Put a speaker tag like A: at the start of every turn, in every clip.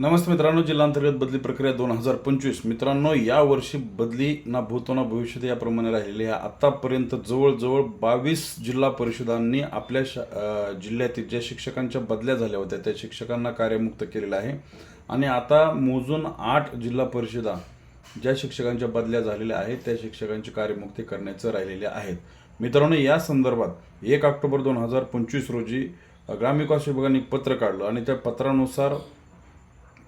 A: नमस्ते मित्रांनो जिल्हांतर्गत बदली प्रक्रिया दोन हजार पंचवीस. मित्रांनो यावर्षी बदली ना भूतो ना भविष्यात याप्रमाणे राहिलेली आहे. आतापर्यंत जवळजवळ बावीस जिल्हा परिषदांनी आपल्या शा जिल्ह्यातील ज्या शिक्षकांच्या बदल्या झाल्या होत्या त्या शिक्षकांना कार्यमुक्त केलेलं आहे. आणि आता मोजून आठ जिल्हा परिषदा ज्या शिक्षकांच्या बदल्या झालेल्या आहेत त्या शिक्षकांची कार्यमुक्ती करण्याचं राहिलेले आहेत. मित्रांनो या संदर्भात एक ऑक्टोबर दोन हजार पंचवीस रोजी ग्रामविकास विभागाने एक पत्र काढलं आणि त्या पत्रानुसार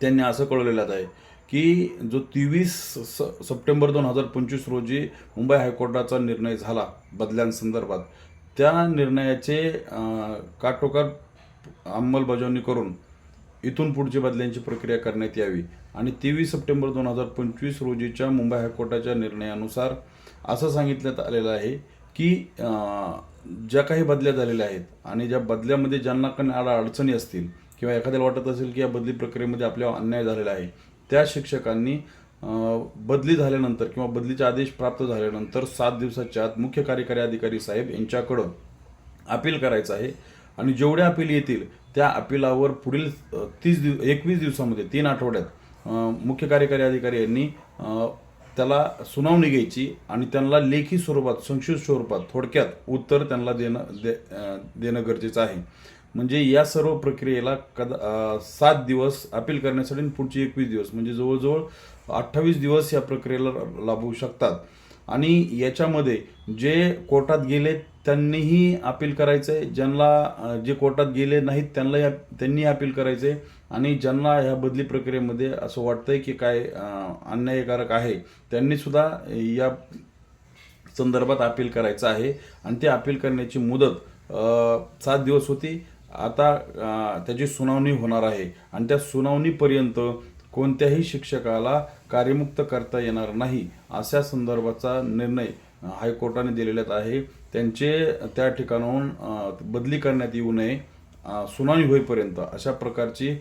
A: त्यांनी असं कळवलेलं आहे की जो तेवीस स सप्टेंबर दोन हजार पंचवीस रोजी मुंबई हायकोर्टाचा निर्णय झाला बदल्यांसंदर्भात त्या निर्णयाचे काटोकाट अंमलबजावणी करून इथून पुढची बदल्यांची प्रक्रिया करण्यात यावी. आणि तेवीस सप्टेंबर दोन हजार पंचवीस रोजीच्या मुंबई हायकोर्टाच्या निर्णयानुसार असं सांगितण्यात आलेलं आहे की ज्या काही बदल्या झालेल्या आहेत आणि ज्या बदल्यामध्ये ज्यांना काही अडचणी असतील किंवा एखाद्याला वाटत असेल की या बदली प्रक्रियेमध्ये आपल्यावर अन्याय झालेला आहे त्या शिक्षकांनी बदली झाल्यानंतर किंवा बदलीचे आदेश प्राप्त झाल्यानंतर सात दिवसाच्या आत मुख्य कार्यकारी अधिकारी साहेब यांच्याकडं अपील करायचं आहे. आणि जेवढ्या अपील येतील त्या अपिलावर पुढील तीस दिव एकवीस दिवसामध्ये तीन आठवड्यात मुख्य कार्यकारी अधिकारी यांनी त्याला सुनावणी घ्यायची आणि त्यांना लेखी स्वरूपात संक्षिप्त स्वरूपात थोडक्यात उत्तर त्यांना देणं दे देणं गरजेचं आहे. म्हणजे या सर्व प्रक्रियेला कदा सात दिवस अपील करण्यासाठी आणि पुढचे एकवीस दिवस म्हणजे जवळजवळ अठ्ठावीस दिवस या प्रक्रियेला लाभू शकतात. आणि याच्यामध्ये जे कोर्टात गेले त्यांनीही अपील करायचं आहे ज्यांना जे कोर्टात गेले नाहीत त्यांना या त्यांनी अपील करायचं आहे आणि ज्यांना ह्या बदली प्रक्रियेमध्ये असं वाटतंय की काय अन्यायकारक आहे त्यांनी सुद्धा या संदर्भात अपील करायचं आहे. आणि ते अपील करण्याची मुदत सात दिवस होती. आता त्याची सुनावणी होणार आहे. आणि त्या सुनावणीपर्यंत कोणत्याही शिक्षकाला कार्यमुक्त करता येणार नाही अशा संदर्भाचा निर्णय हायकोर्टाने दिलेला आहे. त्यांचे त्या ठिकाणाहून बदली करण्यात येऊ नये सुनावणी होईपर्यंत अशा प्रकारची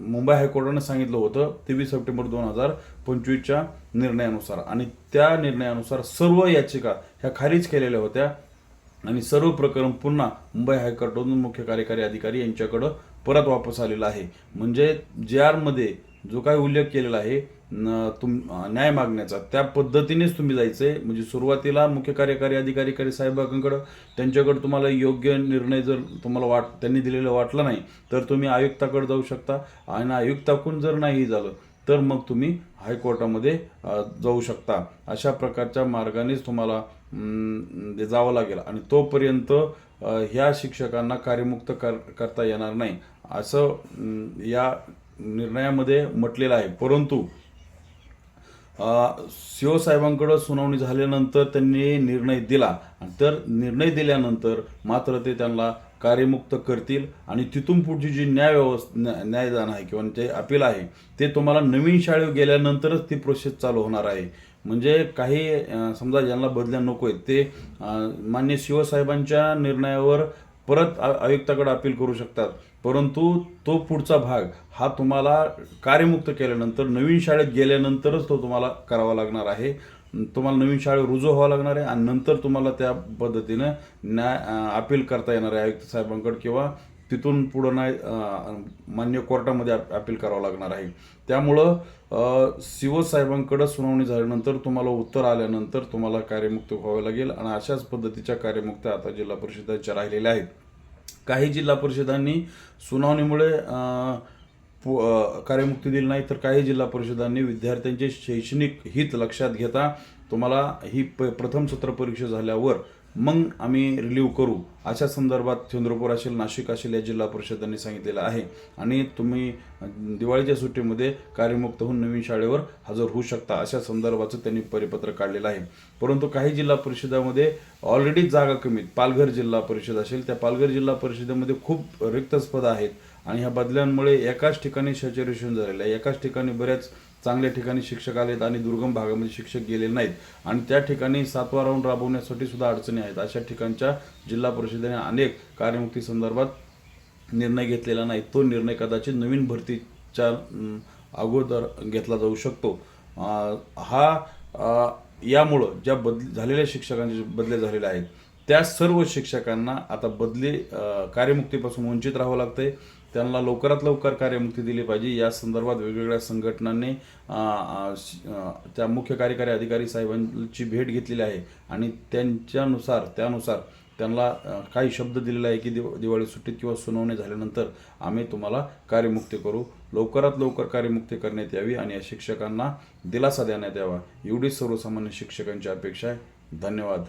A: मुंबई हायकोर्टाने सांगितलं होतं तेवीस सप्टेंबर दोन हजार पंचवीसच्या निर्णयानुसार. आणि त्या निर्णयानुसार सर्व याचिका ह्या खारीज केलेल्या होत्या. आणि सर्व प्रकरण पुन्हा मुंबई हायकोर्टातून मुख्य कार्यकारी अधिकारी यांच्याकडं परत वापस आलेला आहे. म्हणजे जे आरमध्ये जो काही उल्लेख केलेला आहे तुम न्याय मागण्याचा त्या पद्धतीनेच तुम्ही जायचं आहे म्हणजे सुरुवातीला मुख्य कार्यकारी अधिकारी कारी साहेबांकडं त्यांच्याकडं तुम्हाला योग्य निर्णय जर तुम्हाला वाट त्यांनी दिलेलं वाटलं नाही तर तुम्ही आयुक्ताकडे जाऊ शकता. आणि आयुक्ताकडून जर नाही झालं तर मग तुम्ही हायकोर्टामध्ये जाऊ शकता. अशा प्रकारच्या मार्गानेच तुम्हाला ते जावं लागेल. आणि तोपर्यंत ह्या शिक्षकांना कार्यमुक्त कर करता येणार नाही. असं या निर्णयामध्ये म्हटलेलं आहे. परंतु सीओ साहेबांकडं सुनावणी झाल्यानंतर त्यांनी निर्णय दिला. तर निर्णय दिल्यानंतर मात्र ते त्यांना कार्यमुक्त करतील आणि तिथून पुढची जी न्याय व्यवस्था न्यायदान आहे किंवा ते अपील आहे ते तुम्हाला नवीन शाळेत गेल्यानंतरच ती प्रोसेस चालू होणार आहे. म्हणजे काही समजा ज्यांना बदल्या नको आहेत ते मान्य शिवसाहेबांच्या निर्णयावर परत आयुक्ताकडे अपील करू शकतात. परंतु तो पुढचा भाग हा तुम्हाला कार्यमुक्त केल्यानंतर नवीन शाळेत गेल्यानंतरच तो तुम्हाला करावा लागणार आहे. तुम्हाला नवीन शाळेत रुजू व्हावं लागणार आहे आणि नंतर तुम्हाला त्या पद्धतीनं न्याय अपील करता येणार आहे आयुक्त साहेबांकडे किंवा तिथून पुढं नाही मान्य कोर्टामध्ये अपील करावं लागणार आहे. त्यामुळं शिवसाहेबांकडं साहेबांकडं सुनावणी झाल्यानंतर तुम्हाला उत्तर आल्यानंतर तुम्हाला कार्यमुक्त व्हावं लागेल आणि अशाच पद्धतीच्या कार्यमुक्त आता जिल्हा परिषदाच्या राहिलेल्या आहेत. काही जिल्हा परिषदांनी सुनावणीमुळे पु- कार्यमुक्ती दिली नाही तर काही जिल्हा परिषदांनी विद्यार्थ्यांचे शैक्षणिक हित लक्षात घेता तुम्हाला ही प प्रथम सत्र परीक्षा झाल्यावर मग आम्ही रिलीव्ह करू अशा संदर्भात चंद्रपूर असेल नाशिक असेल या जिल्हा परिषदांनी सांगितलेलं आहे. आणि तुम्ही दिवाळीच्या सुट्टीमध्ये कार्यमुक्त होऊन नवीन शाळेवर हजर होऊ शकता अशा संदर्भाचं त्यांनी परिपत्र काढलेलं आहे. परंतु काही जिल्हा परिषदामध्ये ऑलरेडी जागा कमीत पालघर जिल्हा परिषद असेल त्या पालघर जिल्हा परिषदेमध्ये खूप रिक्त स्पर्धा आहेत. आणि ह्या बदल्यांमुळे एकाच ठिकाणी सॅच्युरेशन झालेलं आहे. एकाच ठिकाणी बऱ्याच चांगल्या ठिकाणी शिक्षक आलेत आणि दुर्गम भागामध्ये शिक्षक गेले नाहीत. आणि त्या ठिकाणी सातवा राऊंड राबवण्यासाठी सुद्धा अडचणी आहेत. अशा ठिकाणच्या जिल्हा परिषदेने अनेक कार्यमुक्ती संदर्भात निर्णय घेतलेला नाही. तो निर्णय कदाचित नवीन भरतीच्या अगोदर घेतला जाऊ शकतो. हा यामुळं ज्या बदली झालेल्या शिक्षकांचे बदल्या झालेल्या आहेत त्या सर्व शिक्षकांना आता बदली कार्यमुक्तीपासून वंचित राहावं लागतंय. त्यांना लवकरात लवकर कार्यमुक्ती दिली पाहिजे. या संदर्भात वेगवेगळ्या संघटनांनी त्या मुख्य कार्यकारी अधिकारी साहेबांची भेट घेतलेली आहे. आणि त्यांच्यानुसार त्यानुसार त्यांना काही शब्द दिलेला आहे की दिव दिवाळी सुट्टीत किंवा सुनावणी झाल्यानंतर आम्ही तुम्हाला कार्यमुक्ती करू. लवकरात लवकर कार्यमुक्ती करण्यात यावी आणि या शिक्षकांना दिलासा देण्यात यावा. एवढीच सर्वसामान्य शिक्षकांची अपेक्षा आहे. धन्यवाद.